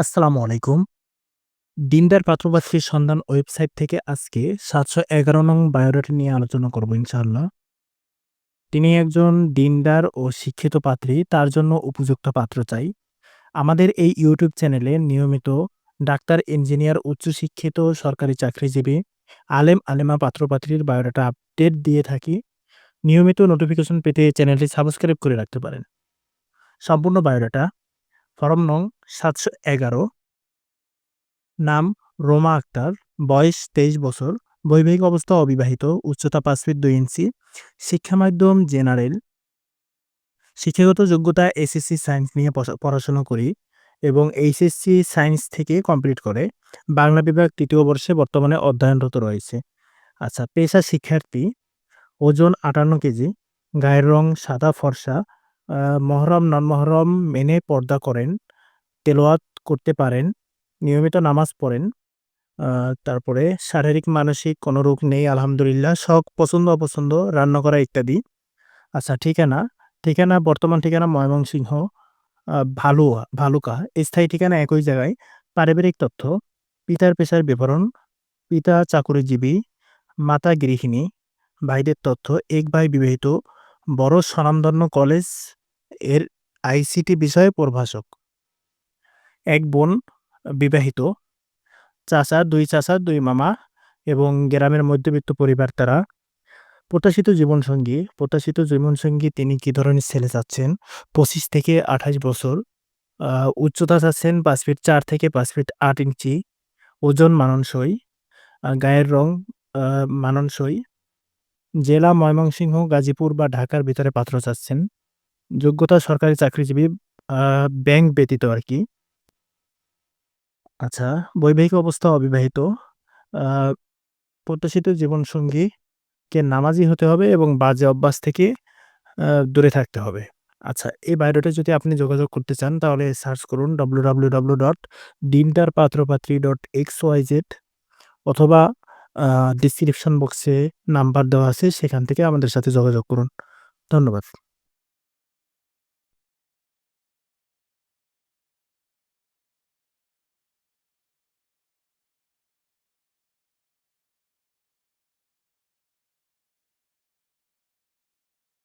আসসালামু আলাইকুম। দিনদার পাত্রপাত্রীর সন্ধান ওয়েবসাইট থেকে আজকে ৭১১ নং বায়োডাটা নিয়ে আলোচনা করব ইনশাআল্লাহ। তিনি একজন দিনদার ও শিক্ষিত পাত্রী, তার জন্য উপযুক্ত পাত্র চাই। আমাদের এই ইউটিউব চ্যানেলে নিয়মিত ডাক্তার, ইঞ্জিনিয়ার, উচ্চশিক্ষিত, সরকারি চাকরিজীবী, আলেম, আলেমা পাত্র-পাত্রীর বায়োডাটা আপডেট দিয়ে থাকি। নিয়মিত নোটিফিকেশন পেতে চ্যানেলটি সাবস্ক্রাইব করে রাখতে পারেন। সম্পূর্ণ বায়োডাটা ফরম নং ৭১১ নাম রোমা আক্তার, বয়স ২৩ বছর, বৈবাহিক অবস্থা অবিবাহিত, উচ্চতা পাঁচ ফিট দুই ইঞ্চি, শিক্ষা মাধ্যম জেনারেল, শিক্ষাগত যোগ্যতা এসএসসি সায়েন্স নিয়ে পড়াশোনা করি এবং এইচএসসি সায়েন্স থেকে কমপ্লিট করে বাংলা বিভাগ তৃতীয় বর্ষে বর্তমানে অধ্যয়নরত রয়েছে। আচ্ছা পেশা শিক্ষার্থী, ওজন ৫৮ কেজি, গায়ের রং সাদা ফর্সা, মহরম নন মহরম মেনে পর্দা করেন, তেলাওয়াত করতে পারেন, নিয়মিত নামাজ পড়েন। তারপরে শারীরিক মানসিক কোনো রোগ নেই আলহামদুলিল্লাহ। শখ, পছন্দ অপছন্দ, রান্না করা ইত্যাদি। আচ্ছা ঠিকানা, ঠিকানা বর্তমান ঠিকানা ময়মনসিংহ ভালুয়া ভালুকা। স্থায়ী ঠিকানা একই জায়গায়। পারিবারিক তথ্য, পিতার পেশার বিবরণ, পিতা চাকুরিজীবী, মাতা গৃহিণী। ভাইদের তথ্য, এক ভাই বিবাহিত, বড় স্বনামধন্য কলেজ এর আইসিটি বিষয়ে প্রভাষক। এক বোন বিবাহিত, চাচা, দুই চাচা, দুই মামা এবং গ্রামের মধ্যবিত্ত পরিবার তারা। প্রত্যাশিত জীবনসঙ্গী, প্রত্যাশিত জীবনসঙ্গী তিনি কি ধরনের ছেলে চাচ্ছেন? ২৫ থেকে ২৮ বছর, উচ্চতা চাচ্ছেন পাঁচ ফিট চার থেকে পাঁচ ফিট আট ইঞ্চি, ওজন মাননসই গায়ের রং মাননসই জেলা ময়মনসিংহ, গাজীপুর বা ঢাকার ভিতরে পাত্র চাচ্ছেন। যোগ্যতা সরকারি চাকরিজীবী, ব্যাংক ব্যতীত আর কি আচ্ছা বৈবাহিক অবস্থা অবিবাহিত, প্রত্যাশিত জীবনসঙ্গীকে নামাজি হতে হবে এবং বাজে অভ্যাস থেকে দূরে থাকতে হবে। আচ্ছা এই বায়োডাটায় যদি আপনি যোগাযোগ করতে চান তাহলে সার্চ করুন ডব্লু ডাব্লু ডাব্লু ডট ডিনটার পাত্রপাত্রী ডট এক্স ওয়াই জেড অথবা ডেসক্রিপশন বক্সে নাম্বার দেওয়া আছে সেখান থেকে আমাদের সাথে যোগাযোগ করুন। ধন্যবাদ।